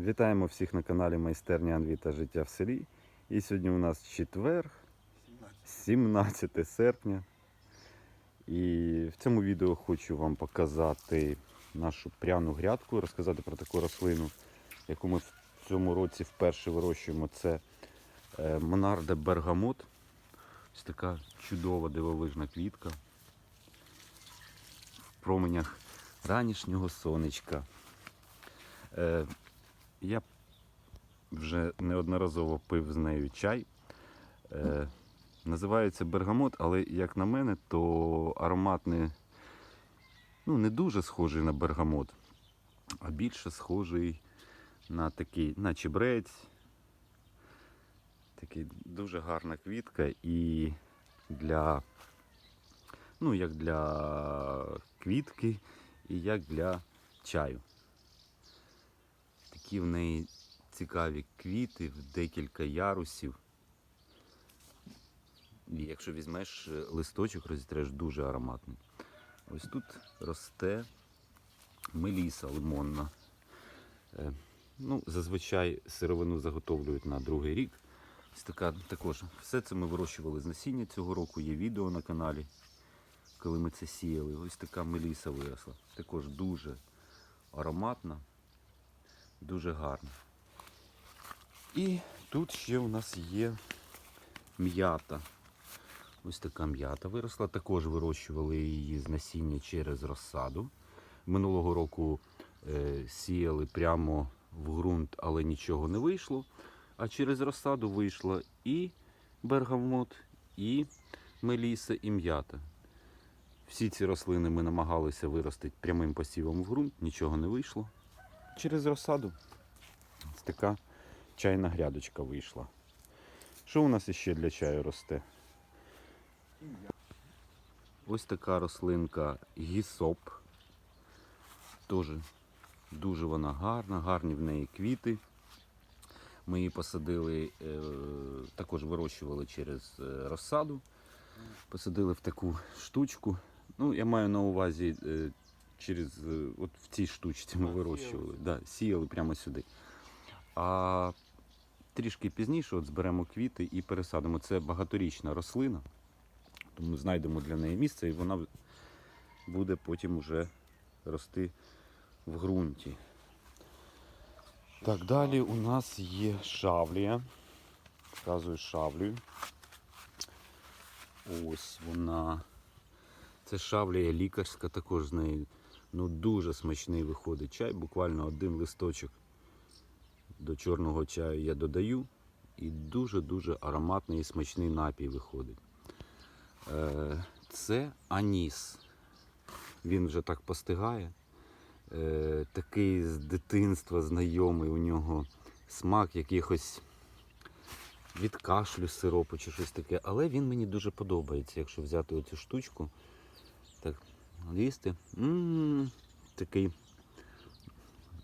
Вітаємо всіх на каналі Майстерня Анві та Життя в селі. І сьогодні у нас четвер, 17 серпня. І в цьому відео хочу вам показати нашу пряну грядку, розказати про таку рослину, яку ми в цьому році вперше вирощуємо. Це е, Монарде Бергамот. Ось така чудова дивовижна квітка. В променях ранішнього сонечка. Я вже неодноразово пив з нею чай. Е, називається бергамот, але як на мене, то аромат не, ну, не дуже схожий на бергамот, а більше схожий на такий, на чебрець. Такий дуже гарна квітка і для, ну, як для квітки, і як для чаю. Такі в неї цікаві квіти в декілька ярусів. І якщо візьмеш е, листочок, розітреш дуже ароматний. Ось тут росте меліса лимонна. Е, Ну, зазвичай сировину заготовлюють на другий рік. Ось така також. Все це ми вирощували з насіння цього року. Є відео на каналі, коли ми це сіяли. Ось така меліса виросла. Також дуже ароматна, дуже гарна. І тут ще у нас є м'ята. Ось така м'ята виросла. Також вирощували її з насіння через розсаду. Минулого року е, сіяли прямо в ґрунт, але нічого не вийшло. А через розсаду вийшла і бергамот, і меліса, і м'ята. Всі ці рослини ми намагалися виростити прямим посівом в ґрунт, нічого не вийшло. Через розсаду ось така чайна грядочка вийшла. Що у нас іще для чаю росте? Ось така рослинка гісоп. Теж дуже вона гарна, гарні в неї квіти. Ми її посадили, е, також вирощували через е, розсаду. Посадили в таку штучку. Ну, я маю на увазі е, через е, от в цій штучці ми вирощували. Да, сіяли прямо сюди. А трішки пізніше от зберемо квіти і пересадимо. Це багаторічна рослина, тому знайдемо для неї місце і вона буде потім уже рости в ґрунті. Так, далі у нас є шавлія. Показую шавлію. Ось вона. Це шавлія лікарська, також з неї ну, дуже смачний виходить чай. Буквально один листочок до чорного чаю я додаю. І дуже-дуже ароматний і смачний напій виходить. Е, Це аніс. Він вже так постигає. Е, Такий з дитинства знайомий у нього смак якихось від кашлю сиропу чи щось таке. Але він мені дуже подобається, якщо взяти оцю штучку. Так, їсти. М, Такий.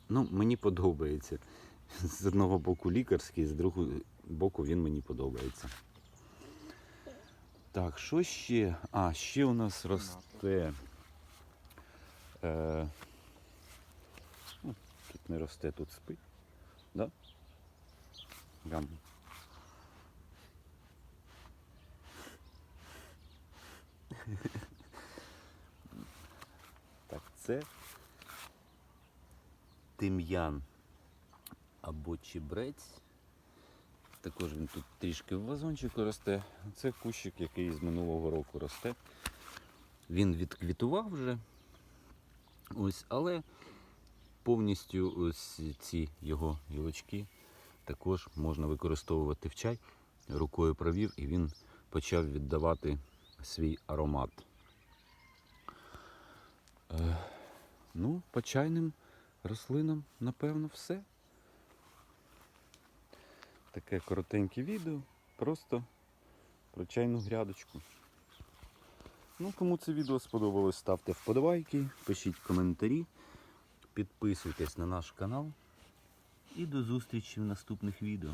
Ну, мені подобається. З одного боку лікарський, з другого боку він мені подобається. Так, що ще? А, ще у нас росте. Е, ну, тут не росте, тут спить. Да? Гам. Це тим'ян або чебрець. Також він тут трішки в вазончику росте. Це кущик, який з минулого року росте. Він відквітував вже. Ось, але повністю ось ці його гілочки також можна використовувати в чай. Рукою провів і він почав віддавати свій аромат. Ну, по чайним рослинам, напевно, все. Таке коротеньке відео, просто про чайну грядочку. Ну, кому це відео сподобалось, ставте вподобайки, пишіть коментарі, підписуйтесь на наш канал і до зустрічі в наступних відео.